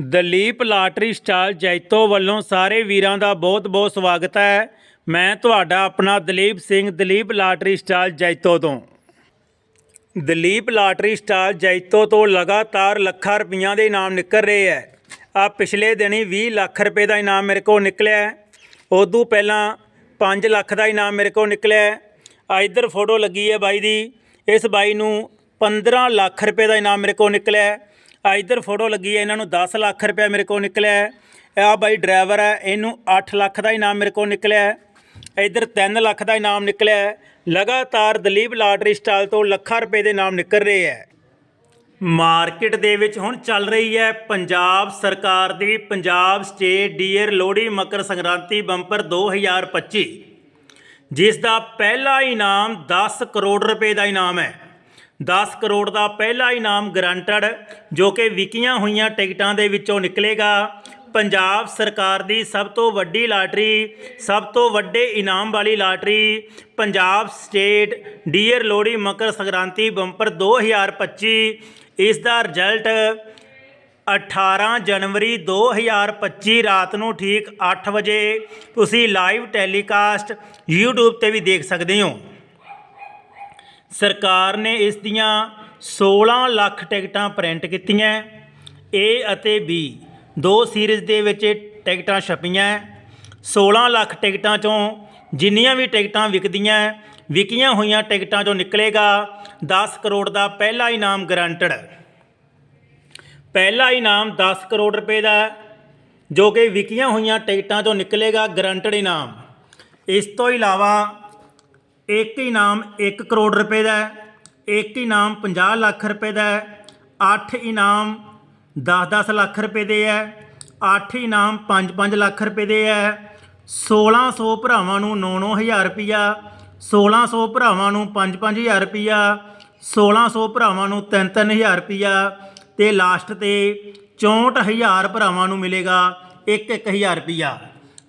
Dalip lottery stall Jaito ਵੱਲੋਂ ਸਾਰੇ ਵੀਰਾਂ ਦਾ ਬਹੁਤ-ਬਹੁਤ ਸਵਾਗਤ ਹੈ। ਮੈਂ ਤੁਹਾਡਾ ਆਪਣਾ ਦਲੀਪ ਸਿੰਘ, ਦਲੀਪ ਲਾਟਰੀ ਸਟਾਲ ਜੈਤੋ ਤੋਂ। ਦਲੀਪ ਲਾਟਰੀ ਸਟਾਲ ਜੈਤੋ ਤੋਂ ਲਗਾਤਾਰ ਲੱਖਾਂ ਰੁਪਈਆਂ ਦੇ ਇਨਾਮ ਨਿਕਲ ਰਹੇ ਹੈ। ਆ ਪਿਛਲੇ ਦਿਨੀ 20 ਲੱਖ ਰੁਪਏ ਦਾ ਇਨਾਮ ਮੇਰੇ ਕੋਲ ਨਿਕਲਿਆ ਉਦੋਂ ਪਹਿਲਾਂ 5 ਲੱਖ ਦਾ ਇਨਾਮ ਮੇਰੇ ਕੋਲ ਨਿਕਲਿਆ ਆ ਇੱਧਰ ਫੋਟੋ ਲੱਗੀ ਹੈ ਬਾਈ ਦੀ। ਇਸ ਬਾਈ ਨੂੰ 15 ਲੱਖ ਰੁਪਏ ਦਾ ਇਨਾਮ ਮੇਰੇ ਕੋਲ ਨਿਕਲਿਆ ਆ ਇੱਧਰ ਫੋਟੋ ਲੱਗੀ ਹੈ, ਇਹਨਾਂ ਨੂੰ 10 ਲੱਖ ਰੁਪਏ ਮੇਰੇ ਕੋਲ ਨਿਕਲਿਆ ਹੈ। ਆ ਬਾਈ ਡਰਾਈਵਰ ਹੈ, ਇਹਨੂੰ 8 ਲੱਖ ਦਾ ਇਨਾਮ ਮੇਰੇ ਕੋਲ ਨਿਕਲਿਆ ਹੈ। ਇੱਧਰ 3 ਲੱਖ ਦਾ ਇਨਾਮ ਨਿਕਲਿਆ ਹੈ। ਲਗਾਤਾਰ ਦਲੀਪ ਲਾਟਰੀ ਸਟਾਲ ਤੋਂ ਲੱਖਾਂ ਰੁਪਏ ਦੇ ਇਨਾਮ ਨਿਕਲ ਰਹੇ ਹੈ ਮਾਰਕੀਟ ਦੇ ਵਿੱਚ ਹੁਣ ਚੱਲ ਰਹੀ ਹੈ ਪੰਜਾਬ ਸਰਕਾਰ ਦੀ Punjab state dear Lohri Makar Sankranti bumper 2025 ਜਿਸ ਦਾ ਪਹਿਲਾ ਇਨਾਮ 10 ਕਰੋੜ ਰੁਪਏ ਦਾ ਇਨਾਮ ਹੈ 10 ਕਰੋੜ ਦਾ ਪਹਿਲਾ ਇਨਾਮ ਗਰੰਟਡ, ਜੋ ਕਿ ਵਿਕੀਆਂ ਹੋਈਆਂ ਟਿਕਟਾਂ ਦੇ ਵਿੱਚੋਂ ਨਿਕਲੇਗਾ। ਪੰਜਾਬ ਸਰਕਾਰ ਦੀ ਸਭ ਤੋਂ ਵੱਡੀ ਲਾਟਰੀ, ਸਭ ਤੋਂ ਵੱਡੇ ਇਨਾਮ ਵਾਲੀ lottery, Punjab state dear Lohri Makar Sankranti bumper 2025 ਇਸ ਦਾ ਰਿਜ਼ਲਟ 18 ਜਨਵਰੀ 2025 ਰਾਤ ਨੂੰ ਠੀਕ 8 ਵਜੇ। ਤੁਸੀਂ ਲਾਈਵ ਟੈਲੀਕਾਸਟ YouTube ਤੇ ਵੀ ਦੇਖ ਸਕਦੇ ਹੋ। ਸਰਕਾਰ ਨੇ ਇਸ ਦੀਆਂ 16 ਲੱਖ ਟਿਕਟਾਂ ਪ੍ਰਿੰਟ ਕੀਤੀਆਂ। ਏ ਅਤੇ ਬੀ ਦੋ ਸੀਰੀਜ਼ ਦੇ ਵਿੱਚ ਟਿਕਟਾਂ ਛਪੀਆਂ। 16 ਲੱਖ ਟਿਕਟਾਂ ਚੋਂ ਜਿੰਨੀਆਂ ਵੀ ਟਿਕਟਾਂ ਵਿਕਦੀਆਂ, ਵਿਕੀਆਂ ਹੋਈਆਂ ਟਿਕਟਾਂ ਚੋਂ ਨਿਕਲੇਗਾ 10 ਕਰੋੜ ਦਾ ਪਹਿਲਾ ਇਨਾਮ ਗਰੰਟਡ ਪਹਿਲਾ ਇਨਾਮ 10 ਕਰੋੜ ਰੁਪਏ ਦਾ, ਜੋ ਕਿ ਵਿਕੀਆਂ ਹੋਈਆਂ ਟਿਕਟਾਂ ਚੋਂ ਨਿਕਲੇਗਾ ਗਰੰਟਡ ਇਨਾਮ। ਇਸ ਤੋਂ ਇਲਾਵਾ ਇੱਕ ਇਨਾਮ 1 ਕਰੋੜ ਰੁਪਏ ਦਾ ਹੈ, ਇੱਕ ਇਨਾਮ 50 ਲੱਖ ਰੁਪਏ ਦਾ ਹੈ, ਅੱਠ ਇਨਾਮ 10-10 ਲੱਖ ਰੁਪਏ ਦੇ ਹੈ ਅੱਠ ਇਨਾਮ 5-5 ਲੱਖ ਰੁਪਏ ਦੇ ਹੈ 1600 ਭਰਾਵਾਂ ਨੂੰ 9-9000 ਰੁਪਿਆ 1600 ਭਰਾਵਾਂ ਨੂੰ 5-5000 ਰੁਪਿਆ 1600 ਭਰਾਵਾਂ ਨੂੰ 3-3000 ਰੁਪਿਆ ਤੇ ਲਾਸਟ ਤੇ 64000 ਭਰਾਵਾਂ ਨੂੰ ਮਿਲੇਗਾ 1-1000 ਰੁਪਿਆ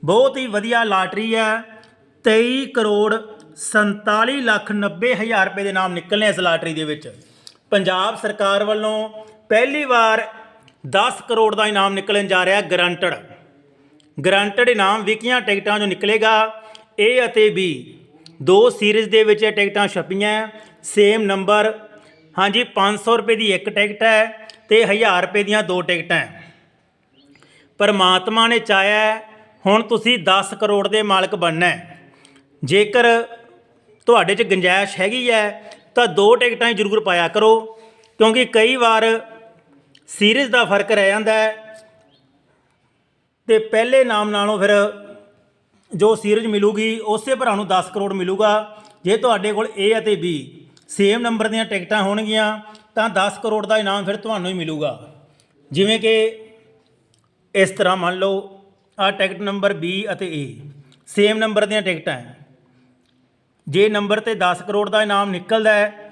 ਬਹੁਤ ਹੀ ਵਧੀਆ ਲਾਟਰੀ ਹੈ 23 ਕਰੋੜ 47 ਲੱਖ 90 ਹਜ਼ਾਰ ਰੁਪਏ ਦੇ ਨਾਮ ਨਿਕਲਨੇ ਇਸ ਲਾਟਰੀ ਦੇ ਵਿੱਚ। ਪੰਜਾਬ ਸਰਕਾਰ ਵੱਲੋਂ ਪਹਿਲੀ ਵਾਰ 10 ਕਰੋੜ ਦਾ ਇਨਾਮ ਨਿਕਲਣ ਜਾ ਰਿਹਾ ਗਰੰਟਡ। ਗਰੰਟਡ ਇਨਾਮ ਵਿਕੀਆਂ ਟਿਕਟਾਂ ਚੋਂ ਨਿਕਲੇਗਾ A ਅਤੇ B ਦੋ ਸੀਰੀਜ਼ ਦੇ ਵਿੱਚ ਇਹ ਟਿਕਟਾਂ ਛਪੀਆਂ ਸੇਮ ਨੰਬਰ। ਹਾਂਜੀ 500 ਰੁਪਏ ਦੀ ਇੱਕ ਟਿਕਟ ਹੈ ਤੇ 1000 ਰੁਪਏ ਦੀਆਂ ਦੋ ਟਿਕਟਾਂ ਪਰਮਾਤਮਾ ਨੇ ਚਾਹਿਆ ਹੁਣ ਤੁਸੀਂ 10 ਕਰੋੜ ਦੇ ਮਾਲਕ ਬਣਨਾ ਹੈ। ਜੇਕਰ ਤੁਹਾਡੇ 'ਚ ਗੁੰਜਾਇਸ਼ ਹੈਗੀ ਹੈ, ਤਾਂ ਦੋ ਟਿਕਟਾਂ ਹੀ ਜ਼ਰੂਰ ਪਾਇਆ ਕਰੋ, ਕਿਉਂਕਿ ਕਈ ਵਾਰ ਸੀਰੀਜ਼ ਦਾ ਫ਼ਰਕ ਰਹਿ ਜਾਂਦਾ ਹੈ। ਤੇ ਪਹਿਲੇ ਨਾਮ ਨਾਲੋਂ ਫਿਰ ਜੋ ਸੀਰੀਜ਼ ਮਿਲੂਗੀ, ਉਸੇ ਭਰਾ ਨੂੰ 10 ਕਰੋੜ ਮਿਲੂਗਾ। ਜੇ ਤੁਹਾਡੇ ਕੋਲ A ਅਤੇ B ਸੇਮ ਨੰਬਰ ਦੀਆਂ ਟਿਕਟਾਂ ਹੋਣਗੀਆਂ, ਤਾਂ 10 ਕਰੋੜ ਦਾ ਇਨਾਮ ਫਿਰ ਤੁਹਾਨੂੰ ਹੀ ਮਿਲੂਗਾ। ਜਿਵੇਂ ਕਿ ਇਸ ਤਰ੍ਹਾਂ ਮੰਨ ਲਓ ਆ ਟਿਕਟ ਨੰਬਰ B ਅਤੇ A ਸੇਮ ਨੰਬਰ ਦੀਆਂ ਟਿਕਟਾਂ ਹੈ। ਜੇ ਨੰਬਰ ਤੇ 10 ਕਰੋੜ ਦਾ ਇਨਾਮ ਨਿਕਲਦਾ ਹੈ,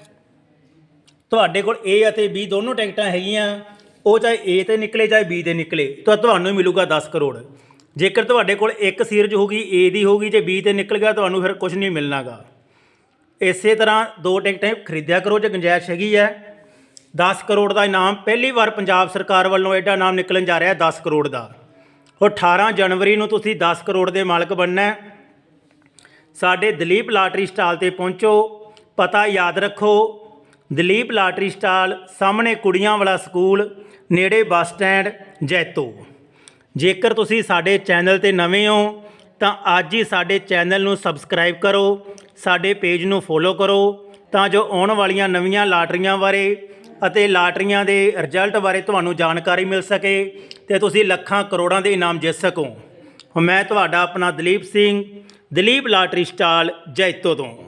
ਤੁਹਾਡੇ ਕੋਲ A ਅਤੇ B ਦੋਨੋਂ ਟਿਕਟਾਂ ਹੈਗੀਆਂ, ਉਹ ਚਾਹੇ A ਤੇ ਨਿਕਲੇ ਚਾਹੇ B ਤੇ ਨਿਕਲੇ, ਤਾਂ ਤੁਹਾਨੂੰ ਹੀ ਮਿਲੂਗਾ 10 ਕਰੋੜ। ਜੇਕਰ ਤੁਹਾਡੇ ਕੋਲ ਇੱਕ ਸੀਰਜ ਹੋਊਗੀ, A ਦੀ ਹੋਊਗੀ, ਜੇ B ਤੇ ਨਿਕਲ ਗਿਆ, ਤੁਹਾਨੂੰ ਫਿਰ ਕੁਝ ਨਹੀਂ ਮਿਲਣਾਗਾ। ਇਸੇ ਤਰ੍ਹਾਂ ਦੋ ਟਿਕਟਾਂ ਖਰੀਦਿਆ ਕਰੋ, ਜੇ ਗੁੰਜਾਇਸ਼ ਹੈਗੀ ਹੈ। 10 ਕਰੋੜ ਦਾ ਇਨਾਮ ਪਹਿਲੀ ਵਾਰ ਪੰਜਾਬ ਸਰਕਾਰ ਵੱਲੋਂ ਐਡਾ ਇਨਾਮ ਨਿਕਲਣ ਜਾ ਰਿਹਾ 10 ਕਰੋੜ ਦਾ। ਉਹ 18 ਜਨਵਰੀ ਨੂੰ ਤੁਸੀਂ 10 ਕਰੋੜ ਦੇ ਮਾਲਕ ਬਣਨਾ ਹੈ। ਸਾਡੇ ਦਲੀਪ ਲਾਟਰੀ ਸਟਾਲ ਤੇ ਪਹੁੰਚੋ। ਪਤਾ ਯਾਦ ਰੱਖੋ, ਦਲੀਪ ਲਾਟਰੀ ਸਟਾਲ ਸਾਹਮਣੇ ਕੁੜੀਆਂ ਵਾਲਾ ਸਕੂਲ, ਨੇੜੇ ਬੱਸ ਸਟੈਂਡ, ਜੈਤੋ। ਜੇਕਰ ਤੁਸੀਂ ਸਾਡੇ ਚੈਨਲ ਤੇ ਨਵੇਂ ਹੋ, ਤਾਂ ਅੱਜ ਹੀ ਸਾਡੇ ਚੈਨਲ ਨੂੰ ਸਬਸਕ੍ਰਾਈਬ ਕਰੋ, ਸਾਡੇ ਪੇਜ ਨੂੰ ਫੋਲੋ ਕਰੋ, ਤਾਂ ਜੋ ਆਉਣ ਵਾਲੀਆਂ ਨਵੀਆਂ ਲਾਟਰੀਆਂ ਬਾਰੇ ਅਤੇ ਲਾਟਰੀਆਂ ਦੇ ਰਿਜ਼ਲਟ ਬਾਰੇ ਤੁਹਾਨੂੰ ਜਾਣਕਾਰੀ ਮਿਲ ਸਕੇ ਤੇ ਤੁਸੀਂ ਲੱਖਾਂ ਕਰੋੜਾਂ ਦੇ ਇਨਾਮ ਜਿੱਤ ਸਕੋ। ਮੈਂ ਤੁਹਾਡਾ ਆਪਣਾ ਦਲੀਪ ਸਿੰਘ ਦਲੀਪ ਲਾਟਰੀ ਸਟਾਲ ਜੈਤੋ ਤੋਂ।